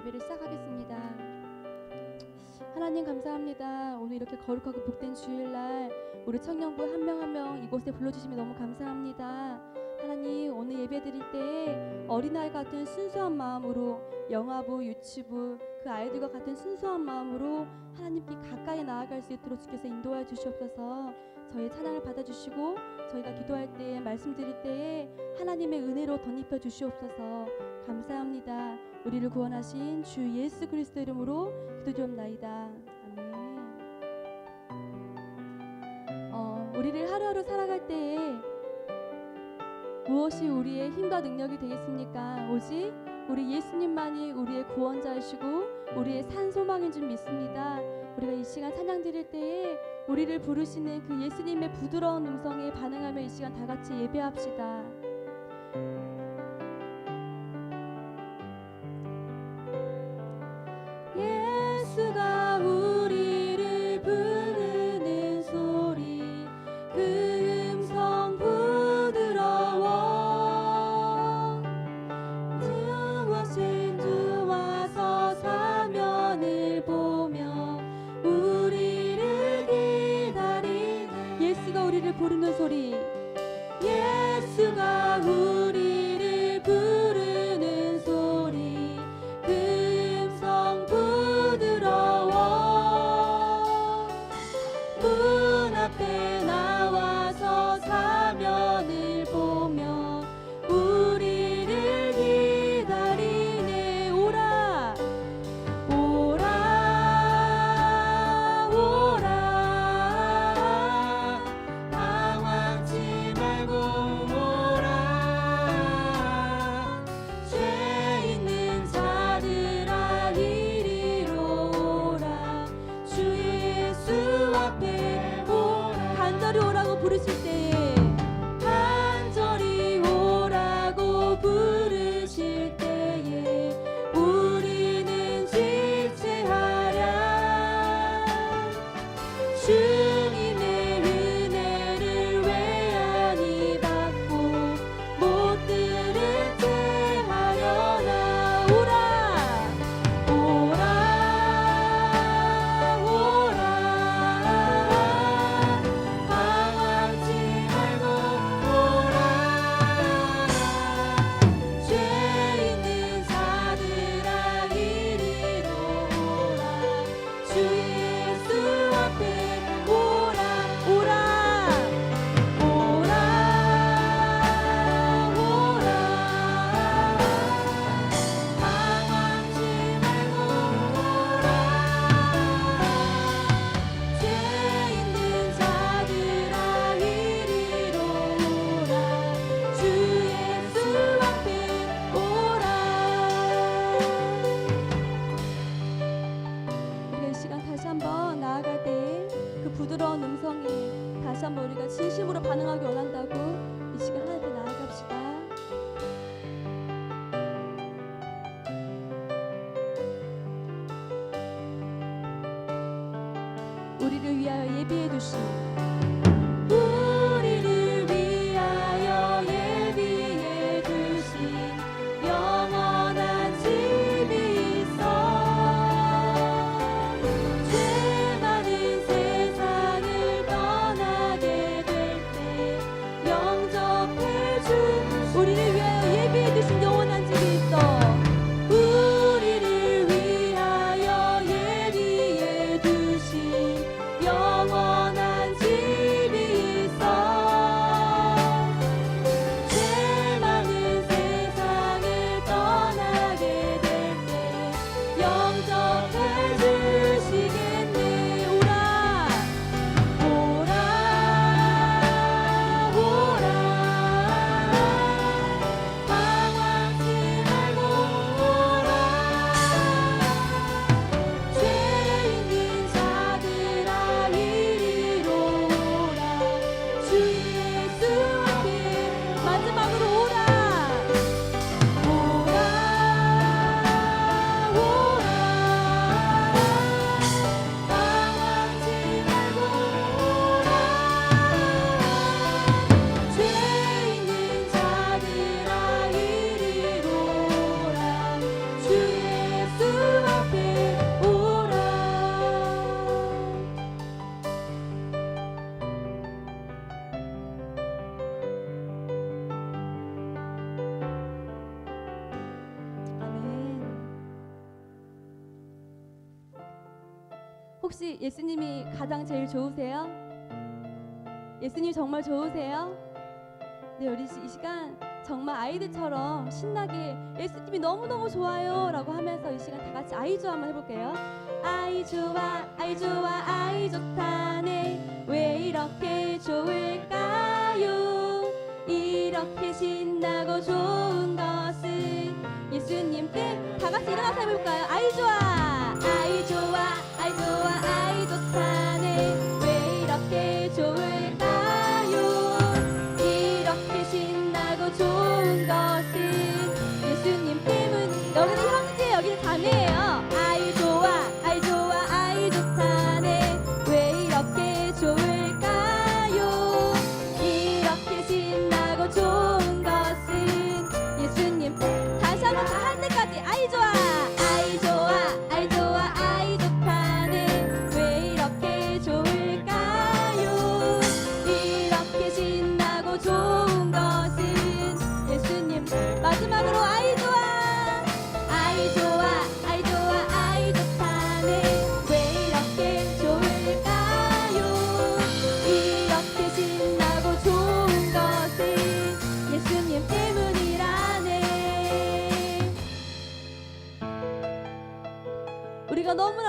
예배를 시작하겠습니다. 하나님 감사합니다. 오늘 이렇게 거룩하고 복된 주일날 우리 청년부 한 명 한 명 이곳에 불러주시면 너무 감사합니다. 하나님 오늘 예배 드릴 때에 어린아이 같은 순수한 마음으로 영화부, 유치부 그 아이들과 같은 순수한 마음으로 하나님께 가까이 나아갈 수 있도록 주께서 인도하여 주시옵소서 저희 찬양을 받아주시고 저희가 기도할 때 말씀 드릴 때에 하나님의 은혜로 덧입혀 주시옵소서 감사합니다. 우리를 구원하신 주 예수 그리스도 이름으로 기도드립나이다. 아멘. 어, 우리를 하루하루 살아갈 때에 무엇이 우리의 힘과 능력이 되겠습니까? 오직 우리 예수님만이 우리의 구원자이시고 우리의 산 소망인 줄 믿습니다. 우리가 이 시간 찬양 드릴 때에 우리를 부르시는 그 예수님의 부드러운 음성에 반응하며 이 시간 다 같이 예배합시다. 주 우리를 위하여 예비해 우 혹시 예수님이 가장 제일 좋으세요? 예수님 정말 좋으세요? 네, 우리 이 시간 정말 아이들처럼 신나게 예수님이 너무너무 좋아요 라고 하면서 이 시간 다 같이 아이 좋아 한번 해볼게요. 아이 좋아, 아이 좋아, 아이 좋다네. 왜 이렇게 좋을까요? 이렇게 신나고 좋은 것은 예수님 뜻다 같이 일어나서 해볼까요? 아이 좋아, 좋아, 아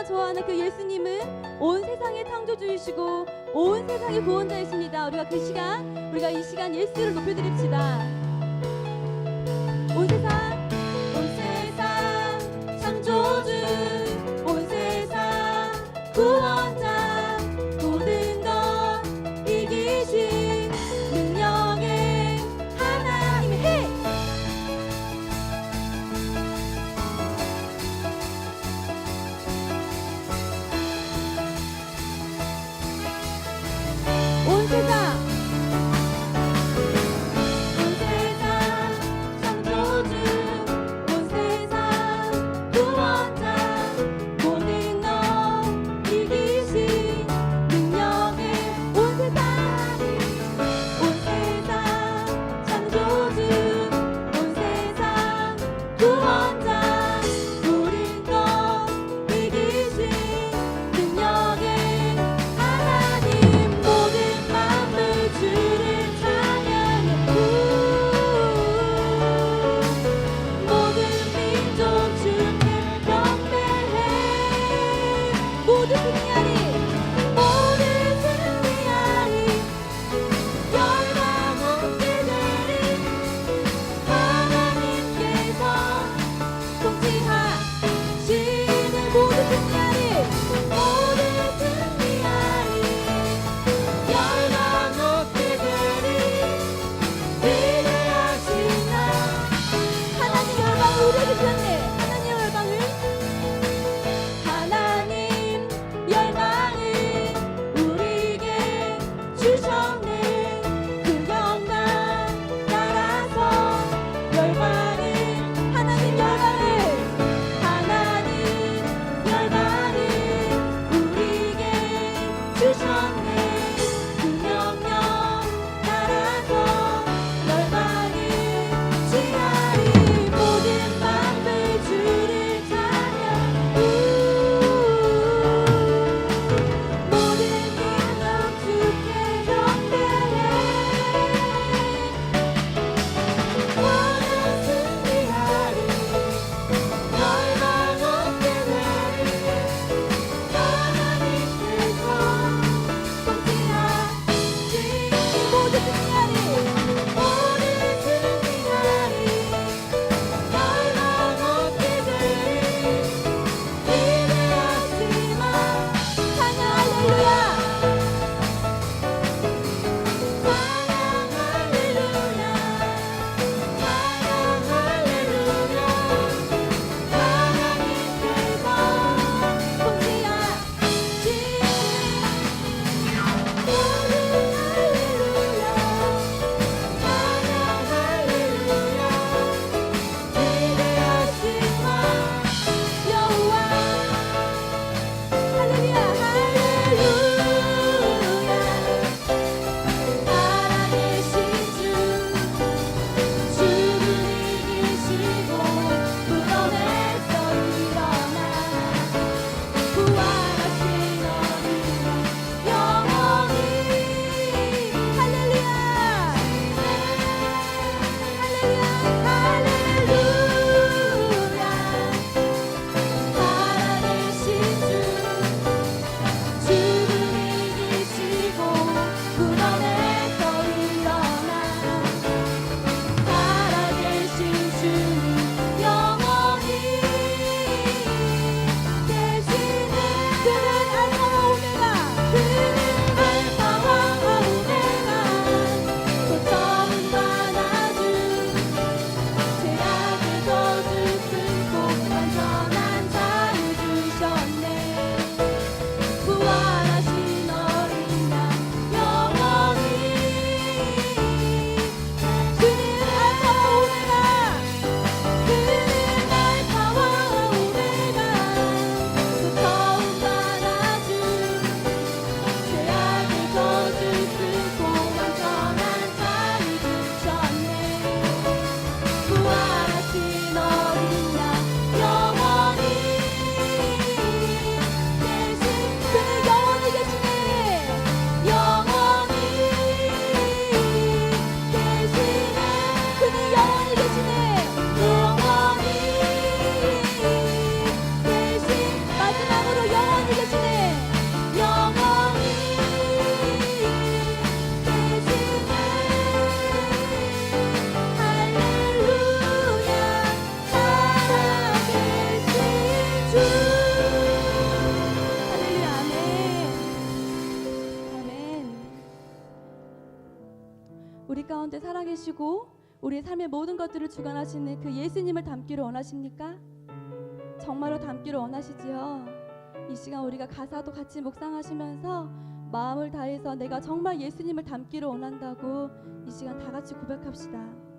너무나 좋아하는 그 예수님은 온 세상의 창조주이시고 온 세상의 구원자이십니다. 우리가 그 시간, 우리가 이 시간 예수를 높여드립시다. 삶의 모든 것들을 주관하시는 그 예수님을 닮기를 원하십니까? 정말로 닮기를 원하시지요. 이 시간 우리가 가사도 같이 묵상하시면서 마음을 다해서 내가 정말 예수님을 닮기를 원한다고 이 시간 다 같이 고백합시다.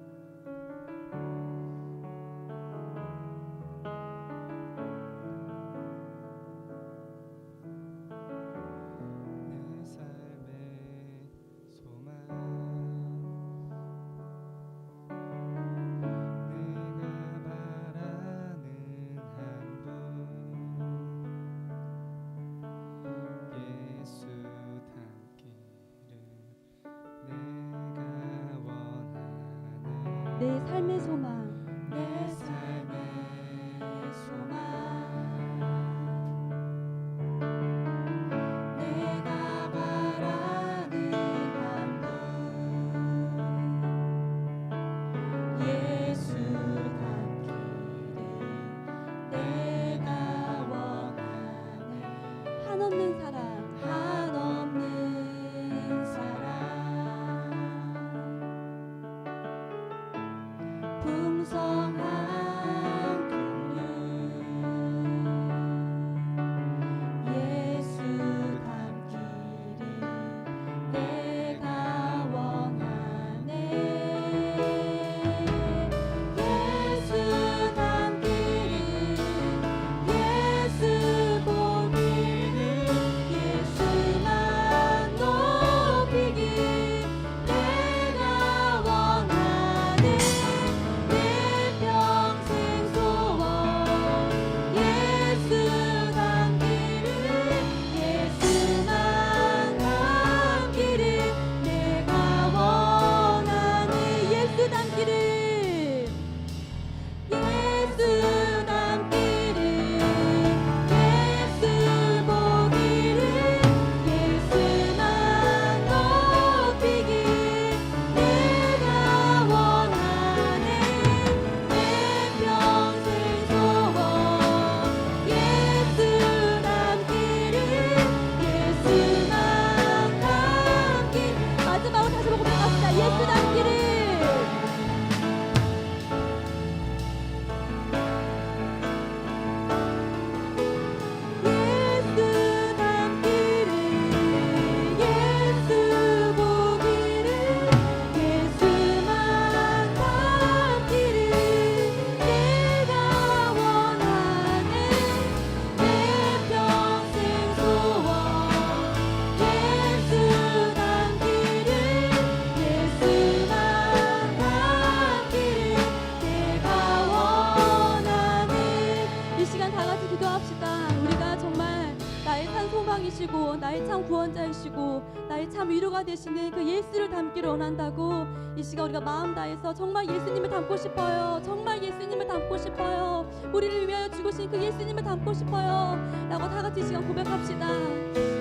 나의 참 구원자이시고 나의 참 위로가 되시는 그 예수를 닮기를 원한다고 이 시간 우리가 마음 다해서 정말 예수님을 닮고 싶어요. 정말 예수님을 닮고 싶어요. 우리를 위하여 죽으신 그 예수님을 닮고 싶어요. 라고 다 같이 이 시간 고백합시다.